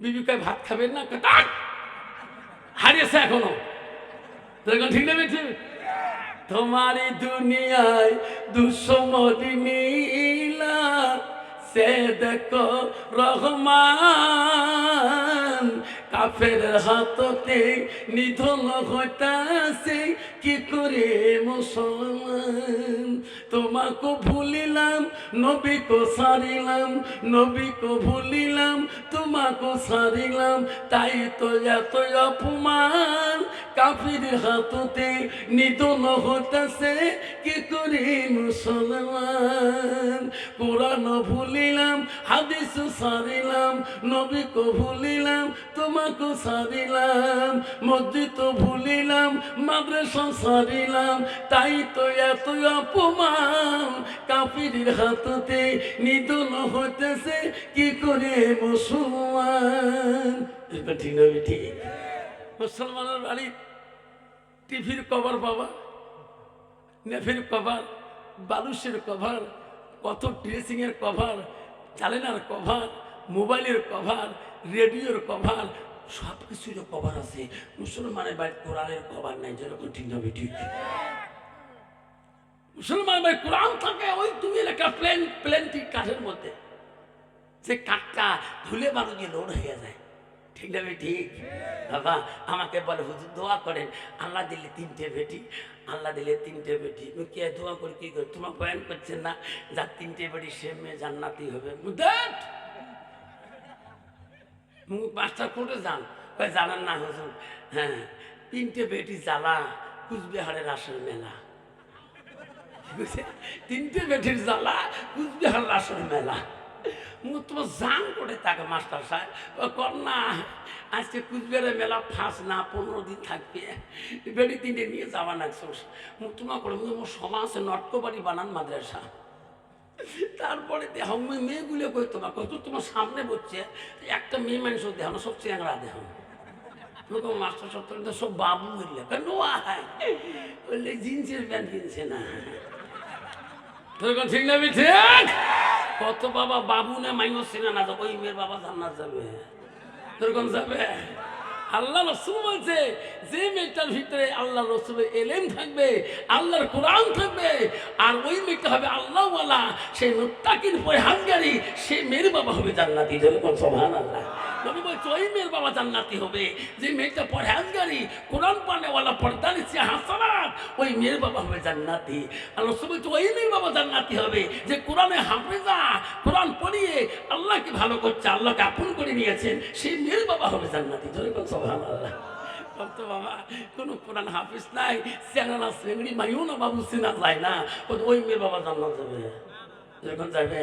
বিবিকায় ভাত খাবেন না? হারিয়েছে এখনও। ঠিক না বেঠি তোমারই দুনিয়ায় দুসমরি নীলা, সে দেখো রহমান। কাফের হাততে নিধন হইতাছে কি করে মুসলমান? তোমাকে ভুলিলাম, নবীকে সারিলাম নবীকে ভুলিলাম, তোমাকে সারিলাম তাই তো এত অপমান। কাফির হাততে নিধন হইতাছে, কি করে মুসলমান? কোরআন ভুলিলাম, হাদিস সারিলাম নবীকে ভুলিলাম, তোমাকে সারিলাম মসজিদ ভুলিলাম, মাদ্রাসা সারিলাম, তাই তো এত অপমান। কাফির হাততে নিধন হইতেছে, কি করে মুসলমান? এটা ঠিক না ঠিক। মুসলমানের বাড়ি টিভির কভার বাবা নেফের কভার বালুসের কভার কত ড্রেসিংয়ের কভার, চালেনার কভার, মোবাইলের কভার, রেডিওর কভার সব কিছুর কভার আছে। মুসলমানের বাড়ি কোরআনের কভার নাই, যেরকম ঠিক না ঠিক। মুসলমান ভাই কোরআন থাকে, ওই তুমি একটা প্লেন প্লেনটি কাঠের মধ্যে। যে কাঠটা ধুলে মানুষ গিয়ে লোড হয়ে যায়। ঠিক না ঠিক? বাবা, আমাকে বলে, হুজুর, দোয়া করেন। আল্লাহ দিলে তিনটে বেটি, আল্লাহ দিলে তিনটে বেটি। কে দোয়া করে, কি করে? তোমার বয়ান করছেন না যার তিনটে বেটি, সে মেয়ে জান্নাতি হবে। মুখ মাস্টার কোর্টে যান কয় জানান না হুজুর। হ্যাঁ তিনটে বেটি জ্বালা, কুচবিহারের আসল মেলা। তিনটে বেটির জ্বালা কুচবিহার আসল মেলা। মুখ তোমার জান করে তাকে, মাস্টার সাহেব? না, আজকে কুচবিহারের মেলা ফাঁস না, পনেরো দিন থাকবে। বেড়ি তিনটে নিয়ে যাওয়া না মুখ তোমার করে সমাজে নটকবাড়ি বানান মাদ্রাসা। তারপরে মেয়েগুলো কই তোমার কত তোমার সামনে বসছে, একটা মেয়ে মানুষ দেহ সব চেংড়া দেহ। মাস্টার সত্তর সব বাবু হইলে কেন বললে, জিন্সের প্যান্ট কিনছে না। ঠিক না ঠিক? কত বাবা বাবু না মাইও সিনা না ওই মেয়ের বাবা জান্নাত যাবে। তোর কোন যাবে? আল্লাহ রসুল বলছে, যে মেয়েটার ভিতরে আল্লাহ রসুলের এলেম থাকবে, আল্লাহর কোরআন থাকবে, আর ওই মেয়েটা হবে আল্লাহওয়ালা সেই মুত্তাকির পরে হাঙ্গারি, সে মেয়ের বাবা হবে জান্নাতি। সভান আল্লাহ হবে, যে ওই মেয়ের বাবা হবে জান্নাতি। কোরআন পড়িয়ে আল্লাহকে ভালো করছে, আল্লাহকে আপন করে নিয়েছেন সেই মেয়ের বাবা হবে জান্নাতি। যেরকম কোরআন হাফিজ নাই চেঙ্গড়ি মাইও না বাবু যায় না। ওই মেয়ের বাবা যাবে। যখন যাবে।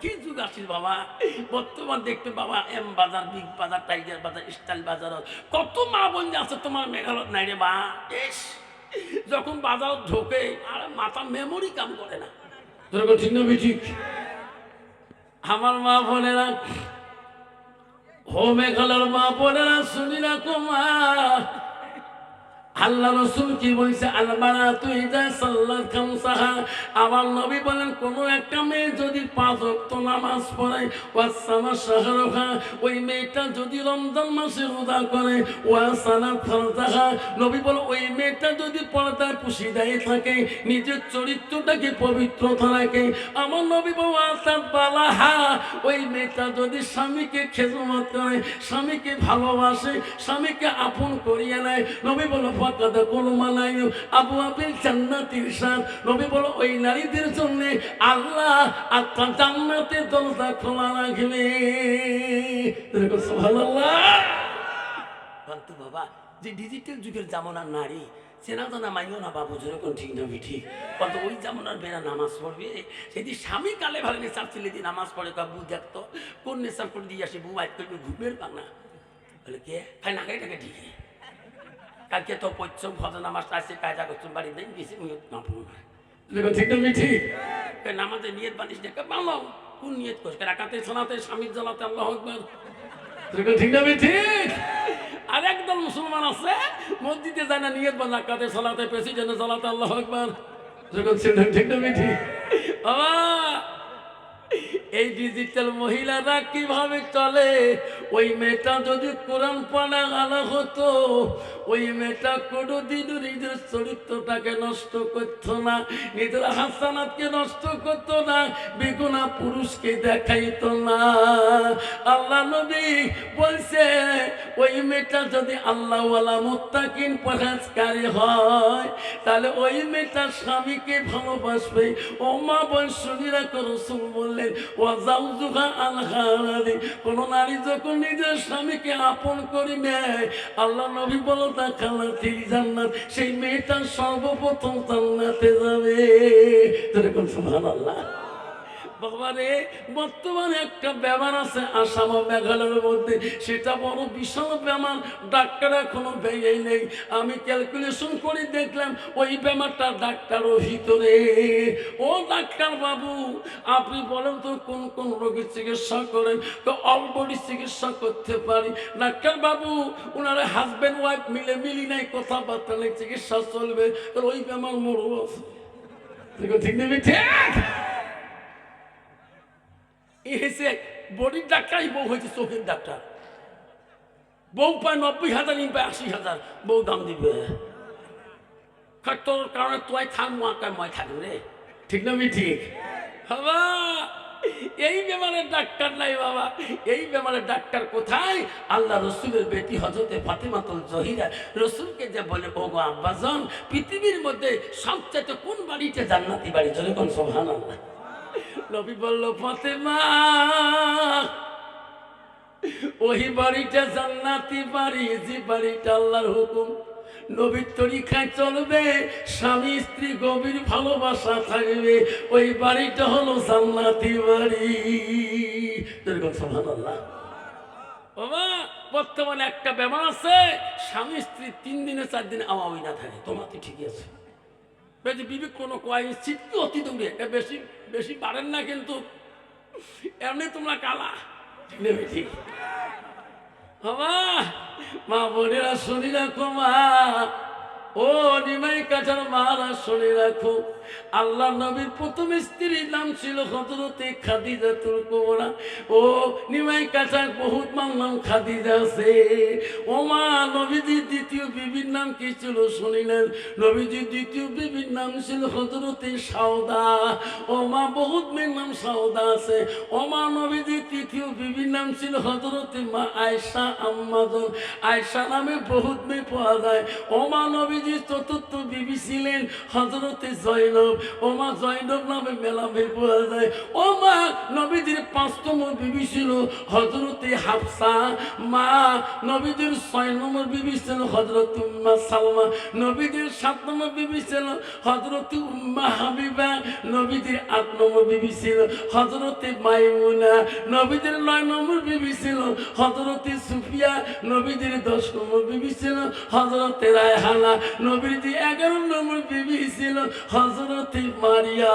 কি যুগ বাবা? বর্তমান দেখতে বাবা, এম বাজার, বিগ বাজার, টাইগার বাজার, স্টাইল বাজার। কত মা বোন আছে, তোমার মেঘালয় নাই রে বা এস যখন বাজার ঢোকে, আর মাথা মেমোরি কাম করে না। ঠিক না ঠিক। আমার মা বলে না ও মেঘালয়ের মা বলে না শুনি না কুমার। আল্লাহ রসুল কি বলছে? আলবারা তুই যা সাল্লাত খামসাহা। আমার নবী বলেন, কোন একটা মেয়ে যদি পাঁচ অক্ত নামাজ পড়ে ওয়াসানা শাহরুখা, ওই মেয়েটা যদি রমজান মাসে রোজা করে ওয়াসানা ফরজাহা। নবী বলে, ওই মেয়েটা যদি পর্দায় পুষিদায় থাকে, নিজের চরিত্রটাকে পবিত্রতা রাখে আমার নবী বলে ওয়াসাদ বালাহা ওই মেয়েটা যদি স্বামীকে খেজমত করে, স্বামীকে ভালোবাসে, স্বামীকে আপন করিয়ে নেয়, নবী বলো ফাকাদ মালাই আবু আবিল জান্নাতির সাথ নবী বলো, ওই নারীদের জন্য আল্লাহ আত্মা জান্নাতের দরজা খোলা রাখবে। এরকম সুবহানাল্লাহ। কিন্তু বাবা, যে ডিজিটাল যুগের জামানার নারী, চেনা জানা মাইও না বাবু, যেরকম ঠিক না ঠিক কত ওই জামানার বেড়া নামাজ পড়বে সেদি স্বামী কালে ভালো নেশার ছেলে দিয়ে নামাজ পড়ে কাবু দেখতো কোন নেশার করে দিয়ে আসে, বউ আজ করবে, ঘুমের পানা। বলে, কে? খাই না টাকা ঠিক কালকে তো পশ্চিম ফজর নামাজটা আসছে কায়দা করছেন বাড়ি দেন না। ঠিক না ঠিক? নামাজে নিয়ত বানিস দেখে ভালো কোন নিয়ত করছে রাখাতে শোনাতে স্বামীর জ্বালাতে আল্লাহ একবার ঠিক না ঠিক? আর একদল মুসলমান আছে মসজিদে যায় না নিয়ত বানা কাতে সালাতে প্রেসিডেন্টে সালাতে আল্লাহ একবার ঠিক না ঠিক? বাবা এই ডিজিটাল মহিলারা কীভাবে চলে? ওই মেয়েটা যদি কোরআন পড়া আনা হতো, ওই মেয়েটা কোনোদিন নিজের চরিত্রটাকে নষ্ট করতো না, নিজের হাসানাতকে নষ্ট করতো না, বেগুনা পুরুষকে দেখাইতো না। আল্লাহ নবী বলছে, ওই মেয়েটা যদি আল্লাহওয়ালা মোত্তাকিন পরাজকারী হয়, তাহলে ওই মেয়েটা স্বামীকে ভালোবাসবে। ও মা বৈশ্বরীরা রসুল বললেন ও যাও জুহা আলহারি কোন নারী যখন নিজের স্বামীকে আপন করি নেয়। আল্লাহ নবী বলো তা খালাতি জান্নাত, সেই মেয়েটা সর্বপ্রথম জান্নাতে যাবে। তোর এখন সুবহান আল্লাহ বাবারে বর্তমানে একটা ব্যাপার আছে, আসাম ও মেঘালয়ের মধ্যে। সেটা বড় বিশাল ব্যাপার ডাক্তার এখনও ভেঙে নেই। আমি ক্যালকুলেশন করে দেখলাম, ওই ব্যাপারটা ডাক্তারও ভিতরে ও ডাক্তার বাবু, আপনি বলেন তো কোন কোন রোগের চিকিৎসা করেন? তো অল বডি চিকিৎসা করতে পারি। ডাক্তার বাবু ওনারা হাজব্যান্ড ওয়াইফ মিলে মিলি নাই, কথাবার্তা নেই, চিকিৎসা চলবে। ওই ব্যাপার মরু আছে। ঠিক নেবে ঠিক? এ হয়েছে, বডির ডাক্তারই বউ হয়েছে, চোখের ডাক্তার। বউ পায় নব্বই হাজার, ইন পায় আশি হাজার, বউ দাম দিবে। তোর কারণে তোয়াই থাক মাকার ময় থাকবে রে। ঠিক না ঠিক? বাবা, এই বেমারের ডাক্তার নাই বাবা। এই বেমারের ডাক্তার কোথায়? আল্লাহ রসুলের বেটি হজরতে ফাতেমাতুল জহিরা। রসুলকে যে বলে ও গো আব্বাজন, পৃথিবীর মধ্যে সবচেয়ে কোন বাড়িতে জান্নাতি বাড়ি? কোন সোহান আল্লাহ নবী বলল, ফাতেমা ওই বাড়িটা জান্নাতি বাড়ি, যে বাড়িটা আল্লাহর হুকুম। নবীর তরিকায় চলবে, স্বামী, স্ত্রী, গভীর ভালোবাসা থাকবে। ওই বাড়িটা হলো জান্নাতি বাড়ি। বাবা, বর্তমানে একটা ব্যাপার আছে, স্বামী, স্ত্রী তিন দিনে, চার দিনে আমাবি না থাকে। তোমার তো ঠিকই আছে। বেশি বিবেক কোনো কয় চিত্ত অতি দৌড়ে এ বেশি বেশি পারেন না কিন্তু। এমনি তোমরা কালা। নেবে ঠিক মা বোনেরা শুনি রাখো, মা। ও নিমাই কাছার মারা শুনি রাখো। আল্লাহ নবীর প্রথম স্ত্রীর নাম ছিল হজরতে খাদিজাতুল কুবরা। ও নিমাই কাছার বহুত নাম খাদিজা আছে। ও মা, নবীজির দ্বিতীয় বিবির নাম কি ছিল শুনিলেন? নবীজির দ্বিতীয় বিবির নাম ছিল হজরতে সাউদা ও মা, বহুত মেয়ের নাম সাউদা আছে। ও মা, নবীজির তৃতীয় বিবির নাম ছিল হজরতে মা আয়সা আম্মাজন। আয়সা নামে বহুত মেয়ে পাওয়া যায়। ও মা, নবীজির চতুর্থ বিবি ছিলেন হজরতে জয়নব, ও মা জয়নব নামে মেলা মেয়ে পাওয়া নবীজির নয় নম্বর বিবি ছিল হজরতে সুফিয়া। নবীজির দশ নম্বর বিবি ছিল হজরতে রায়হানা। নবীজি এগারো নম্বর বিবি ছিল হজরতে মারিয়া।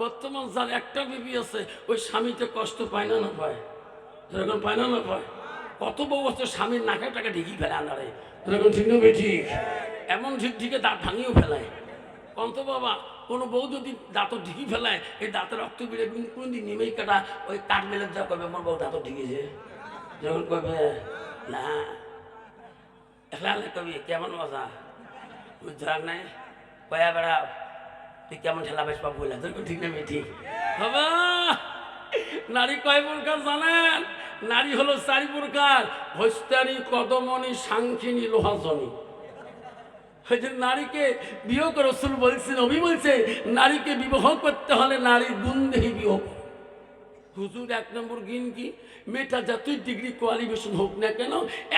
বর্তমান যার একটা বিবি আছে, ওই স্বামীতে কষ্ট পায় না না পায়? যেরকম পায় না না পায়? কত আছে, স্বামীর নাকে টাকা ঢিকি ফেলে আনারে যেরকম ঠিক না ঠিক? এমন ঠিক ঠিকে দাঁত ভাঙিও ফেলায়। কন্ত বাবা কোনো বউ যদি দাঁত ঢিকি ফেলায়, এই দাঁতের রক্ত বেড়ে কোন নেমেই কাটা ওই কাঠ মেলে যা কবে? আমার বউ দাঁত ঢিকেছে। যখন কবে? না। একলা কবি, কেমন মজা? বুঝলাম নাই? কয়া বেড়া, তুই কেমন ঠেলা বেশ পাবো বলে? ঠিক নেবে ঠিক বাবা! নারী কয় প্রকার জানেন? নারী হলো চারি প্রকার। হস্তানি, কদমনি, সাংখিনী, লোহাজনী। ওই নারীকে বিয়ে করে রসুল বলছেন অভি বলছে, নারীকে বিবাহ করতে হলে নারীর গুণ দেহি করো। হুজুর, এক নম্বর গুণ কি? মেয়েটা যতই ডিগ্রি কোয়ালিফিকেশন হোক না কেন,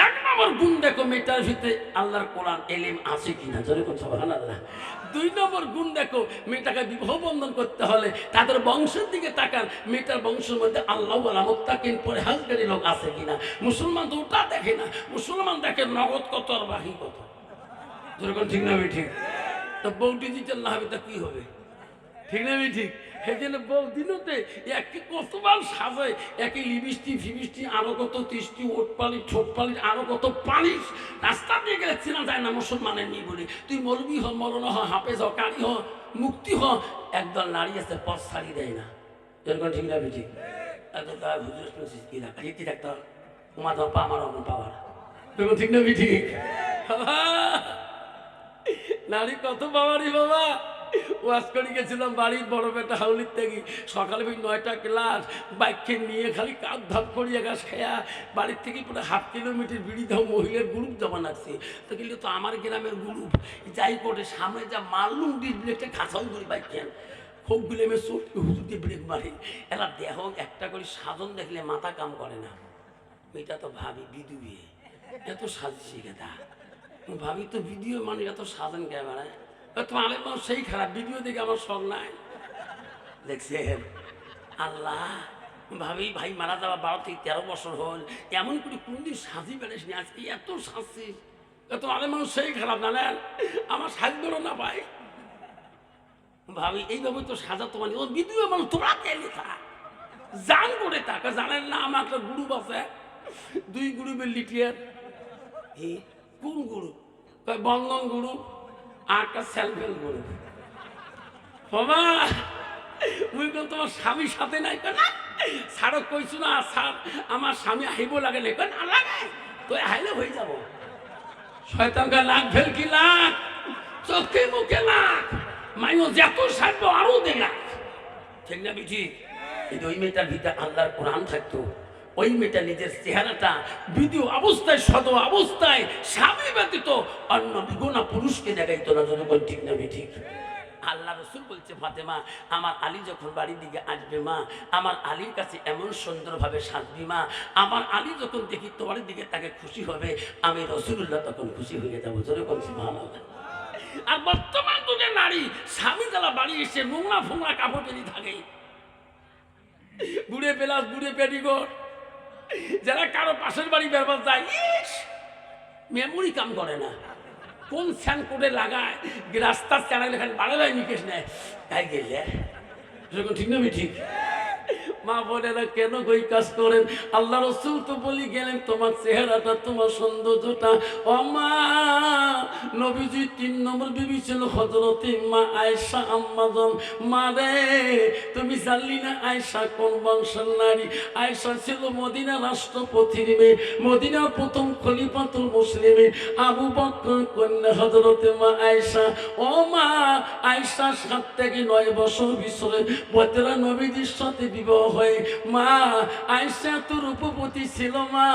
এক নম্বর গুণ দেখো মেয়েটার ভিতরে আল্লাহর কোরআন এলিম আছে কিনা জোরে কথা আল্লাহ দুই নম্বর গুণ দেখো মেয়েটাকে বিবাহ বন্ধন করতে হলে তাদের বংশের দিকে তাকান। মেয়েটার বংশের মধ্যে আল্লাহ মোত্তাকিন পরে হাজগারি লোক আছে কিনা মুসলমান তো ওটা দেখে না। মুসলমান দেখে নগদ কত আর বাকি কত? যেরকম ঠিক না ঠিক। তো বউ ডিজিটাল না হবে, তা কি হবে? ঠিক না ঠিক। সেজন্য বৌদিনতে একে কতবার সাজায় একে লিবিষ্টি ফিবিষ্টি আরও কত তিষ্টি ওট পালি ঠোঁট আরও কত পালিশ, রাস্তা দিয়ে গেলে চেনা যায় না, মুসলমানের নেই বলে। তুই মরবি হ, মরণ হ, হাফেজ হ, কারি হ, মুক্তি হ, একদল নারী আছে, পথ ছাড়ি দেয় না। এরকম ঠিক না ঠিক। এত তার হুজুর কি রাখা কি রাখতে তোমার তোমার পা, আমার অমন পাওয়ার ঠিক না ঠিক। নারী কত বাবারি বাবা। ওয়াশ করে গেছিলাম বাড়ির বড় বেটা হাউলির থেকে সকালে ওই নয়টা ক্লাস, বাইককে নিয়ে খালি কাপ ধাপ করি গাছ খেয়া বাড়ির থেকে পুরো হাফ কিলোমিটার বিড়ি দাও মহিলার গ্রুপ জমা লাগছে। তো কিন্তু তো আমার গ্রামের গ্রুপ। যাই করে, সামনে যা মারলুম ডিসপ্লেটা খাসাও করি বাইক খেয়াল খুব গুলে আমি চোট হুজুর দিয়ে ব্রেক মারি। এরা দেহ একটা করে সাধন দেখলে মাথা কাম করে না। এটা তো ভাবি বিদুয়ে এত সাজিছি গেদা ভাবি তো ভিডিও মানে এত সাজান ক্যামেরায় তোমার আলের মানুষ সেই খারাপ, ভিডিও দেখে আমার শখ নাই। দেখছেন, আল্লাহ, ভাবি, ভাই, মারা যাওয়া বারো থেকে তেরো বছর হল, এমন করে কোনদিন সাজি বেড়েস নি আজকে, এত সাজছিস এত আলের মানুষ সেই খারাপ জানেন আমার সাজবেরও না পাই। ভাবি, এইভাবে তো সাজা তোমার ও ভিডিও মানুষ তোরা কেলে থা, জান করে তাকে জানেন না, আমার একটা গ্রুপ আছে, দুই গ্রুপের লিটিয়ার কি? কোন গুরু? কয়, বন্ধন গুরু আর একটা সেলফ হেল্প গুরু। বাবা মুই কোন তোমার স্বামীর সাথে নাই? কেন সারক কইছো না, স্যার, আমার স্বামী আইব লাগে না। কেন লাগে তো হাইলে হয়ে যাব। শয়তানকা লাখ ফেল কি লাখ? চোখে মুখে লাখ। মাইও যত সারব আরও দে লাখ। ঠিক না বিঠি কিন্তু ওই মেয়েটার ভিতরে আল্লাহর কোরআন থাকতো। ওই মেয়েটা নিজের চেহারাটা বিধি অবস্থায়, সদ অবস্থায়, স্বামী ব্যতীত অন্য বিগুণা পুরুষকে দেখাইতো না যতক্ষণ ঠিক না ঠিক। আল্লাহ রসুল বলছে, ফাতেমা, আমার আলী যখন বাড়ির দিকে আসবে মা, আমার আলীর কাছে এমন সুন্দরভাবে সাজবি মা, আমার আলী যখন দেখি তোমার দিকে তাকে খুশি হবে, আমি রসুল্লাহ তখন খুশি হয়ে যাব। জোরে বলছি আর বর্তমান যুগের নারী, স্বামী যারা বাড়ি এসে নোংরা ফোংরা কাপড় পেরি থাকে। বুড়ে পেলাস, বুড়ে পেটিগোট যারা কারও পাশের বাড়ি ব্যবহার যায়, ইস মেমোরি কাম করে না। কোন স্যান কোডে লাগায় রাস্তার চ্যানেল এখানে বাড়ালে নিকেশ নেয়। তাই গেলে ঠিক না ঠিক। মা বোনেরা কেন কই কাজ করেন? আল্লাহ রসুল তো বলি গেলেন, তোমার চেহারাটা, তোমার সৌন্দর্যটা। ও মা, নবীজি তিন নম্বর বিবি ছিল হজরতে মা আয়সা আম্মাজন। মা রে, তুমি জানলি না আয়সা কোন বংশের নারী? আয়সা ছিল মদিনা রাষ্ট্রপতির মেয়ে, মদিনার প্রথম খলিফাতুল মুসলিমে। আবু বকর কন্যা হজরতে মা আয়সা ও মা আয়সা সাত থেকে নয় বছর বিছরে বতেরা নবীজির সাথে বিবাহ হয়, মা আয়সা তো রূপবতী ছিল, মা।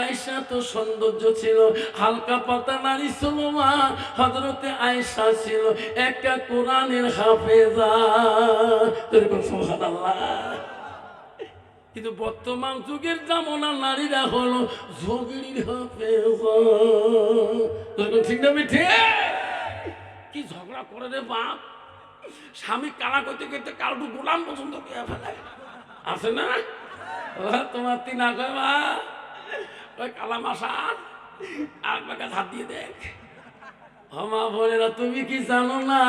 আয়সা তো সৌন্দর্য ছিল, হালকা পাতা নারী ছিল, মা। হজরতে আয়সা ছিল একটা কোরআনের হাফেজা। কিন্তু বর্তমান যুগের জামনা নারীরা হলো যোগিনীর হাফেজা। ঠিক না ঠিক কি ঝগড়া করে রে বাপ? স্বামী কানা করতে করতে কারও গোলাম পছন্দ করে ফেলে। আছে না? তোমার তিন কয় মা। ওই কালামাশা আর হাত দিয়ে দেখ। আমা বোনেরা, তুমি কি জানো না?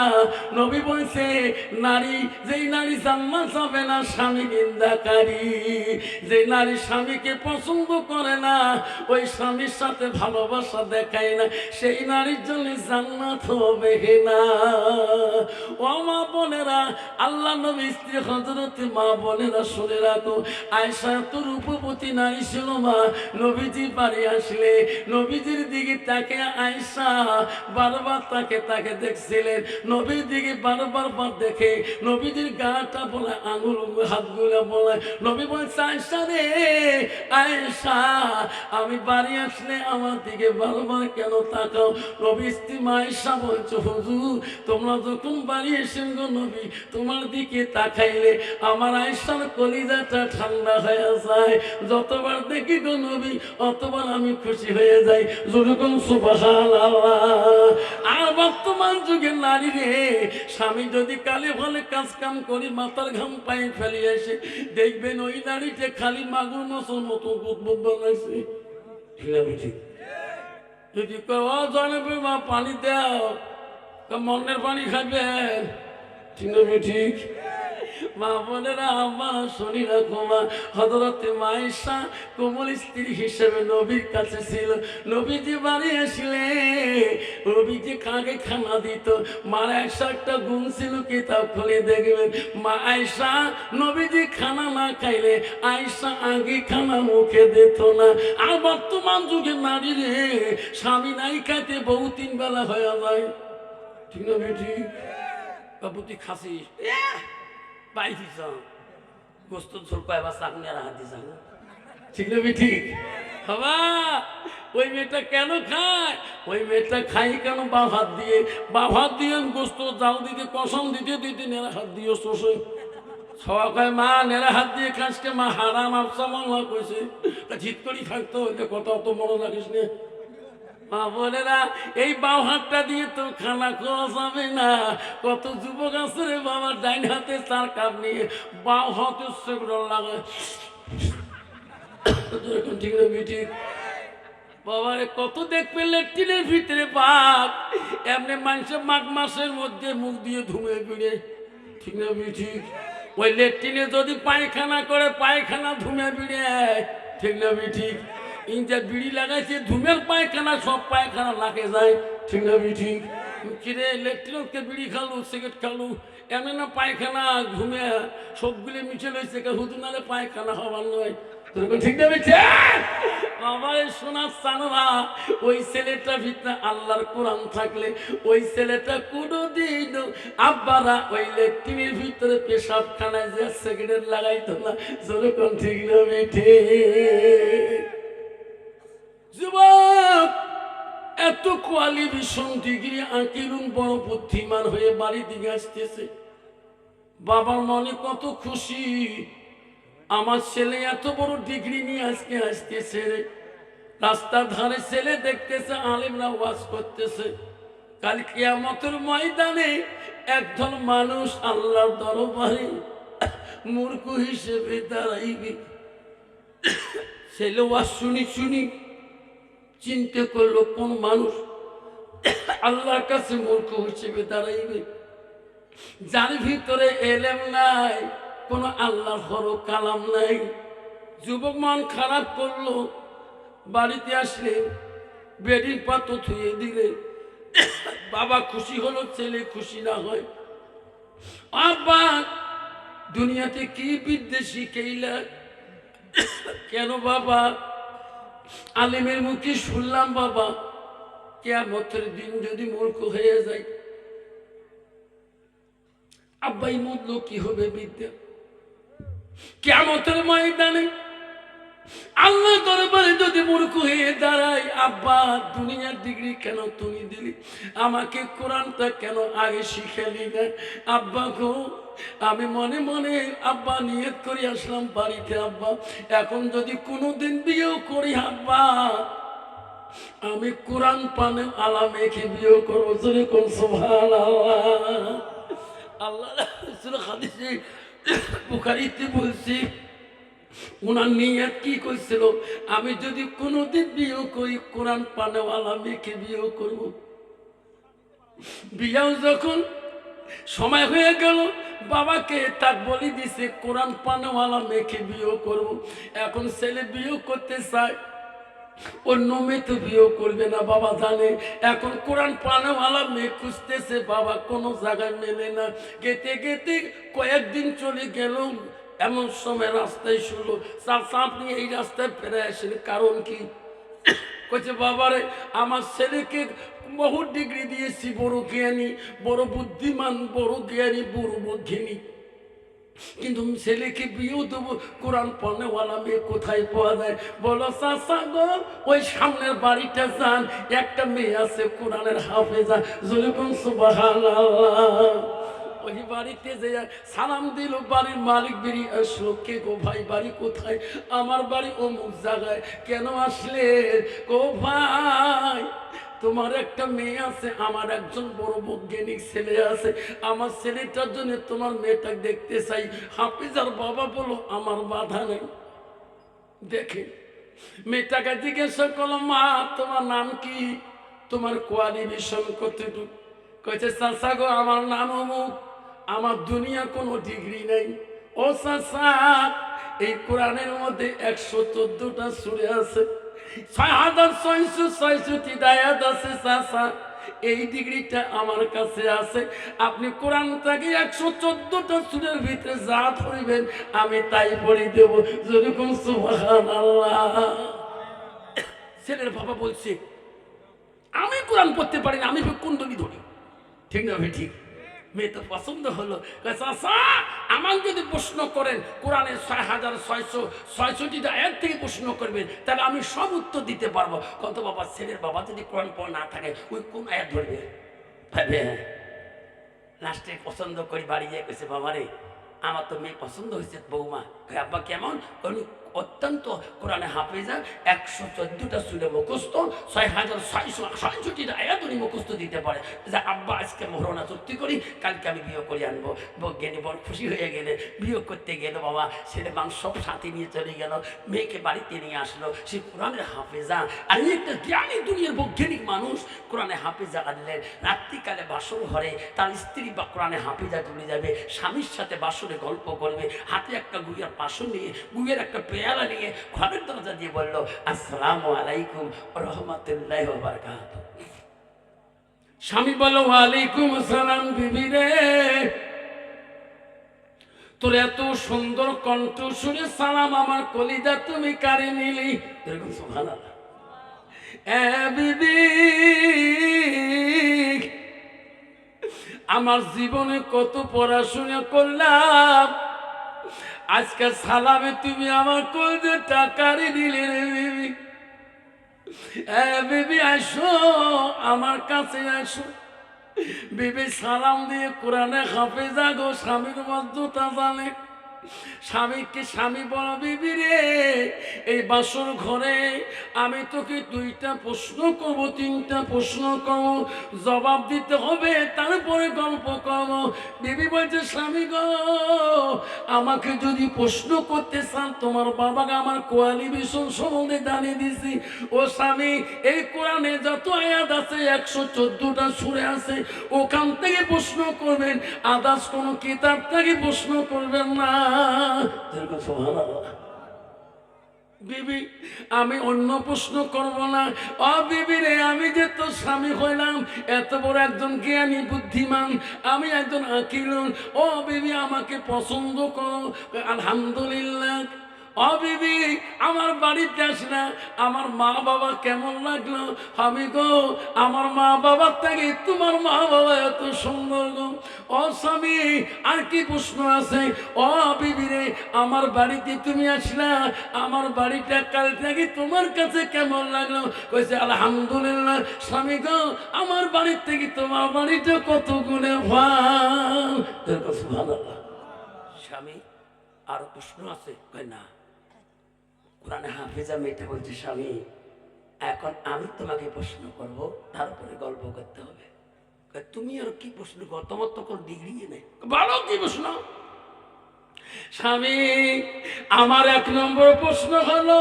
নবী বলছে, নারী, যেই নারী না, স্বামী নিন্দাকারী। যে নারী স্বামীকে পছন্দ করে না, ওই স্বামীর সাথে ভালোবাসা দেখায় না। সেই নারীর জন্য জান্নাত হবে না। ও মা বোনেরা, আল্লাহ নবী, স্ত্রী হজরতে মা বোনেরা শুনে রাখো। আয়সা তো রূপবতী নারী ছিল মা। নবীজি বাড়ি আসলে, নবীজির দিকে তাকে আয়সা বারবার তাকে তাকে দেখছিলেন। নবীর দিকে বারবার বার দেখে নবীজির গাটা বলে আঙুল, হাতগুলো বলে, নবী বলছে আয়সা রে আয়সা আমি বাড়ি আসলে আমার দিকে বারবার কেন তাকাও? নবী স্ত্রী মায়েশা বলছে, হুজুর, তোমরা যখন বাড়ি এসে গো নবী, তোমার দিকে তাকাইলে আমার আয়সার কলিজাটা ঠান্ডা হয়ে যায়। যতবার দেখি গো নবী, অতবার আমি খুশি হয়ে যাই। যেরকম সুবাহান আর বর্তমান যুগে নারী রে, স্বামী যদি কালে ভালে কাজ কাম করি মাথার ঘাম পায়ে ফেলে আসে, দেখবেন ওই নারীতে খালি মাগুর মাছের মতো বুদবুদ বানাইছে। ঠিক যদি জানাবে মা, পানি দেও মনের পানি খাবেন ঠিক। মা বোনেরা আমার হজরতে মায়েশা কোমল স্ত্রী হিসেবে নবীর কাছে ছিল। নবীজি বাড়ি আসলে, নবীজি কাকে খানা দিত। মার একটা গুণ ছিল কিতাব খুলে দেখবেন। মা আয়সা নবীজি খানা না খাইলে আয়সা আগে খানা মুখে দিত না। আর বর্তমান যুগে নারী রে, স্বামী নাই খাইতে বহু তিন বেলা হয়ে যায়। ঠিক না বেটি? বাবু, তুই খাসিস? পাই দিস গোস্ত ঝোল পাই বা চাকনি আর হাত দিস ঠিক না বাবা ওই মেয়েটা কেন খায়? ওই মেয়েটা খাই কেন হাত দিয়ে? হাত দিয়ে গোস্ত জাল দিতে কসম দিতে দিতে নেড়া হাত দিয়ে শোষে সবাই কয় মা নেড়া হাত দিয়ে খাসকে মা হারাম আপসা মামলা কইছে। তা ঠিক করি থাকতো ওইটা কথা অত মনে রাখিস না? মা না এই বাম হাতটা দিয়ে তো খানা খাওয়া যাবে না। কত যুবক আছে রে বাবা, ডাইন হাতে চার কাপ নিয়ে বাম হাতে সেগুলো লাগে। ঠিক না মিটি বাবারে কত দেখবে লেট্রিনের ভিতরে বাপ। এমনি মানুষ মাঘ মাসের মধ্যে মুখ দিয়ে ধুমে পিড়ে ঠিক না ঠিক ওই লেট্রিনে যদি পায়খানা করে, পায়খানা ধুমে পিড়ে ঠিক না ঠিক ইঞ্জা বিড়ি লাগাইছে ধুমের পায়খানা সব পায়খানা লাগে যায়। ঠিক না ঠিক। কিরে লেট্রিনকে বিড়ি খালু সিগারেট খালু এমন না পায়খানা ঘুমে সবগুলি মিশে কে হুদু নালে পায়খানা হবার নয়। ঠিক না আমার শোনার সানবা ওই ছেলেটা ভিতরে আল্লাহর কোরআন থাকলে ওই ছেলেটা কোনো দিন আব্বারা ওই লেট্রিনের ভিতরে পেশাব খানায় যে সিগারেট লাগাইতো না যেরকম ঠিক না বেঠে যুবক, এত কোয়ালিফিকেশন ডিগ্রি আঁকিলুন বড় বুদ্ধিমান হয়ে বাড়ি দিকে আসতেছে। বাবার মনে কত খুশি। আমার ছেলে এত বড় ডিগ্রি নিয়ে আজকে আসতেছে রাস্তার ধারে ছেলে দেখতেছে, আলিমরা ওয়াজ করতেছে। কাল কিয়ামতের ময়দানে একজন মানুষ আল্লাহর দরবারে মূর্খ হিসেবে দাঁড়াইবে। ছেলে ওয়াজ শুনি শুনি চিন্তা করল, কোন মানুষ আল্লাহর কাছে মূর্খ হিসেবে দাঁড়াইবে? যার ভিতরে এলেম নাই, কোন আল্লাহর হরো কালাম নাই। যুবক মন খারাপ করল, বাড়িতে আসলে বেডিং পাতো থুয়ে দিলে। বাবা খুশি হলো, ছেলে খুশি না হয়। আব্বা, দুনিয়াতে কি বিদ্যে শিখেইলা কেন বাবা? আলিমের মুখে শুনলাম, বাবা। কেয়ামতের দিন যদি মূর্খ হয়ে যায় আব্বাই মূল্য কি হবে বিদ্যা? কেয়ামতের ময়দানে আল্লাহ দরবারে যদি মূর্খ হয়ে দাঁড়াই আব্বা, দুনিয়ার ডিগ্রি কেন তুমি দিলি? আমাকে কোরআনটা কেন আগে শিখালি না? আব্বা গো আমি মনে মনে আব্বা নিয়ত করে আসলাম বাড়িতে, আব্বা, এখন যদি কোনোদিন বিয়েও করি, আব্বা, আমি কোরআন পানে আলা মেখে বিয়ে করব যেরকম সোভান আল্লাহ হাদিসে বুখারিতে বলছি ওনার নিয়ত কি কইছিল? আমি যদি কোনোদিন বিয়ে করি, কোরআন পানেওয়ালা মেয়েকে বিয়ে করব। বিয়াও যখন সময় হয়ে গেল। বাবাকে তাক বলি দিছে, কোরআন পানেওয়ালা মেয়েকে বিয়ে করব। এখন ছেলে বিয়ে করতে চায়। অন্য মেয়ে তো বিয়ে করবে না, বাবা জানে। এখন কোরআন পানেওয়ালা মেয়ে খুঁজতেছে, বাবা কোনো জায়গায় মেলে না। গেতে গেতে কয়েকদিন চলে গেল, এমন সময় রাস্তায় শুনলো চাপ নিয়ে এই রাস্তায় ফেরে আসেন, কারণ কি? কইছে, বাবারে, আমার ছেলেকে বহু ডিগ্রি দিয়েছি, বড় জ্ঞানী, বড় বুদ্ধিমান, বড় জ্ঞানী, বড় বুদ্ধিনী কিন্তু ছেলেকে বিয়েও দেবো, কোরআন পড়নেওয়ালা মেয়ে কোথায় পাওয়া যায়? বলো, চাচা গো, ওই সামনের বাড়িটা যান, একটা মেয়ে আছে কোরআনের হাফেজা যেরকম ওই বাড়িতে যে সালাম দিল, বাড়ির মালিক বেরিয়ে আসলো, কে গো ভাই, বাড়ি কোথায়? আমার বাড়ি অমুক জায়গায়। কেন আসলে? গো ভাই, তোমার একটা মেয়ে আছে, আমার একজন বড় বৈজ্ঞানিক ছেলে আছে। আমার ছেলেটার জন্য তোমার মেয়েটা দেখতে চাই। হাফিজার বাবা বলো আমার বাধা নেই। দেখে। মেয়েটাকে জিজ্ঞাসা করল, মা, তোমার নাম কি? তোমার কোয়ালিফিকেশন কতটুকু? কইছে, চাচা গো, আমার নাম অমুক। আমার দুনিয়া কোনো ডিগ্রি নেই। ও চাচা এই কোরআনের মধ্যে একশো চোদ্দটা সুরে আছে। ছয় হাজার ছয়শো ছয়শটি দায়াত আছে চাচা এই ডিগ্রিটা আমার কাছে আছে। আপনি কোরআন থেকে একশো চোদ্দটা সুরের ভিতরে যা ধরিবেন আমি তাই পড়ি দেব। যেরকম ছেলের বাবা বলছে, আমি কোরআন পড়তে পারি না, আমি কুণ্ডলি ধরি? ঠিক না ভাই, ঠিক? মেয়ে তো পছন্দ হলো। চাচা যদি প্রশ্ন করেন, কোরআনের ছয় হাজার ছয়শো ছয়শটিটা এক থেকে প্রশ্ন করবেন, তাহলে আমি সব উত্তর দিতে পারব। কত বাবা, ছেলের বাবা যদি কোরআন পড়া না থাকে, ওই কোন আয়াত ধরবে? ভাবে লাস্টে পছন্দ করি বাড়ি যেয়ে কেছে বাবা রে, আমার তো মেয়ে পছন্দ হয়েছে বৌমা। আব্বা কেমন? অত্যন্ত কোরআনে হাফেজা, একশো চোদ্দটা সুলে মুখস্থ ছয় হাজার ছয়শো ছয়ষট্টিটা আয়াত উনি মুখস্থ দিতে পারে। যে আব্বা, আজকে মহরণা চুক্তি করি, কালকে আমি বিয়ে করে আনব। বজ্ঞানী বড় খুশি হয়ে গেলে বিয়ে করতে গেল বাবা। ছেলে মাংস সব সাথে নিয়ে চলে গেল, মেয়েকে বাড়িতে নিয়ে আসলো। সে কোরআনের হাফেজা। আর একটা জ্ঞানী দুনিয়ার বৈজ্ঞানিক মানুষ কোরআনে হাফেজা আনলেন। রাত্রিকালে বাসর ঘরে তার স্ত্রী বা কোরআনে হাফেজা চলে যাবে। স্বামীর সাথে বাসরে গল্প করবে। হাতে একটা গুইয়ের পাশন নিয়ে, গুইয়ের একটা পেয়ালা নিয়ে ঘরের দরজা দিয়ে বলল, আসসালামু আলাইকুম রহমতুল্লাহ বারকাত স্বামী বলো ওয়ালাইকুম আসসালাম বিবি রে। তোর এত সুন্দর কণ্ঠ শুনে সালাম আমার কলিজা তুমি কারে নিলি? এরকম এ বিবি, আমার জীবনে কত পড়াশোনা করলাম। আজকে সালামে তুমি আমার কোন টাকারে নিলে রে বিবি। বিবি, আসো, আমার কাছে আসো। বিবি, সালাম দিয়ে কোরআনে হাফেজা গো স্বামীর মধ্যটা জানে। স্বামীকে স্বামী বড় বিবি রে, এই বাসর ঘরে আমি তোকে দুইটা প্রশ্ন করব, তিনটা প্রশ্ন করব, জবাব দিতে হবে, তারপরে গল্প করব বিবি বলছে, স্বামী গো, আমাকে যদি প্রশ্ন করতে চান, তোমার বাবাকে আমার কোয়ালিফিকেশন সম্বন্ধে জানিয়ে দিছি ও স্বামী, এই কোরআনে যত আয়াত আছে, একশো চোদ্দটা সুরে আছে, ওখান থেকে প্রশ্ন করবেন, আদার্স কোনো কিতাব থেকে প্রশ্ন করবেন না। বিবি, আমি অন্য প্রশ্ন করব না। অ, বিবি রে, আমি যে তোর স্বামী হইলাম, এত বড় একজন জ্ঞানী, বুদ্ধিমান, আমি একজন আকিলুন ও বিবি, আমাকে পছন্দ করো। আলহামদুলিল্লাহ। ও বিবি, আমার বাড়িতে আস না। আমার মা বাবা কেমন লাগল? আমি গো, আমার মা বাবার থেকে তোমার মা বাবা এত সুন্দর গো। ও স্বামী, আর কি প্রশ্ন আছে? ও বিবি রে, আমার বাড়িতে তুমি আসলা আমার বাড়িটা কাল থেকে তোমার কাছে কেমন লাগল? কইছে, আলহামদুলিল্লাহ, স্বামী গো, আমার বাড়ির থেকে তোমার বাড়িটা কত গুণে ভালো। স্বামী, আর প্রশ্ন আছে? না। কোরআনে হাফিজা মেয়েটা বলছে, স্বামী, এখন আমি তোমাকে প্রশ্ন করব তারপরে গল্প করতে হবে। তুমি আর কি প্রশ্ন কর? তোমার তো কোনো ডিগ্রি নেই। ভালো, কি প্রশ্ন? স্বামী, আমার এক নম্বর প্রশ্ন হলো,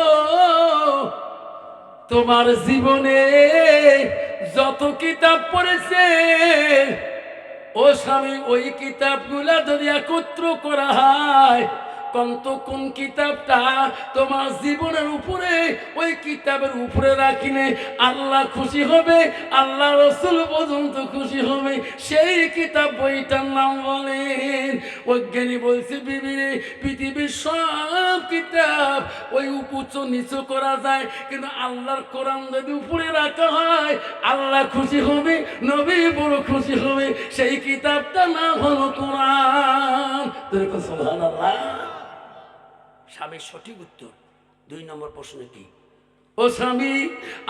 তোমার জীবনে যত কিতাব পড়েছে, ও স্বামী, ওই কিতাবগুলা যদি একত্র করা হয় কন্ত কোন কিতাবটা তোমার জীবনের উপরে, ওই কিতাবের উপরে রাখিলে আল্লাহ খুশি হবে, আল্লাহ রসুল পর্যন্ত খুশি হবে। সেই কিতাব বইটার নাম বলেন বলছে, বিবিরে, পৃথিবীর সব কিতাব ওই উঁচু নিচু করা যায়, কিন্তু আল্লাহর কোরআন যদি উপরে রাখা হয়, আল্লাহ খুশি হবে, নবী বড় খুশি হবে। সেই কিতাবটা না হলো কোরআন। স্বামীর সঠিক উত্তর, দুই নম্বর প্রশ্ন কি? ও স্বামী,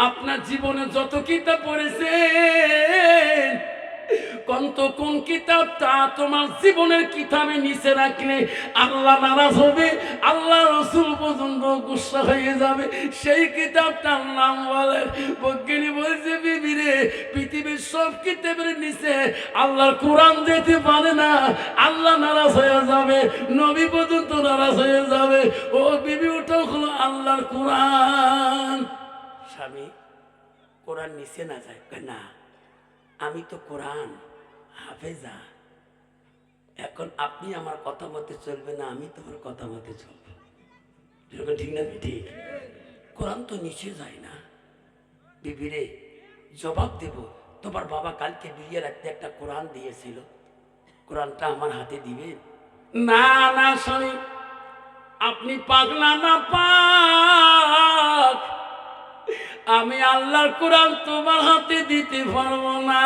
আপনার জীবনে যত কিতাব পড়েছেন, কন্ত কোন কিতাবটা তোমার জীবনের কিতাবে নিচে রাখলে আল্লাহ নারাজ হবে, আল্লাহ রসুল পর্যন্ত গুসা হয়ে যাবে। সেই কিতাবটার নাম বলে, বজ্ঞানী বলছে বিবিরে পৃথিবীর সব কিতাবের নিচে আল্লাহর কোরআন যেতে পারে না, আল্লাহ নারাজ হয়ে যাবে, নবী পর্যন্ত নারাজ হয়ে যাবে। ও বিবি, ওটাও হলো আল্লাহর কোরআন। স্বামী, কোরআন নিচে না যায়? না, আমি তো কোরআন হাফেজা। এখন আপনি আমার কথা মতে চলবে না, আমি তোমার কথা মতে চলবো। ঠিক না ঠিক কোরআন তো নিচে যায় না। বিবিরে জবাব দেব। তোমার বাবা কালকে বিয়ে রাখতে একটা কোরআন দিয়েছিল। কোরআনটা আমার হাতে দিবেন? না না, স্বামী। আপনি পাগলা না পাক। আমি আল্লাহর কোরআন তোমার হাতে দিতে পারব না।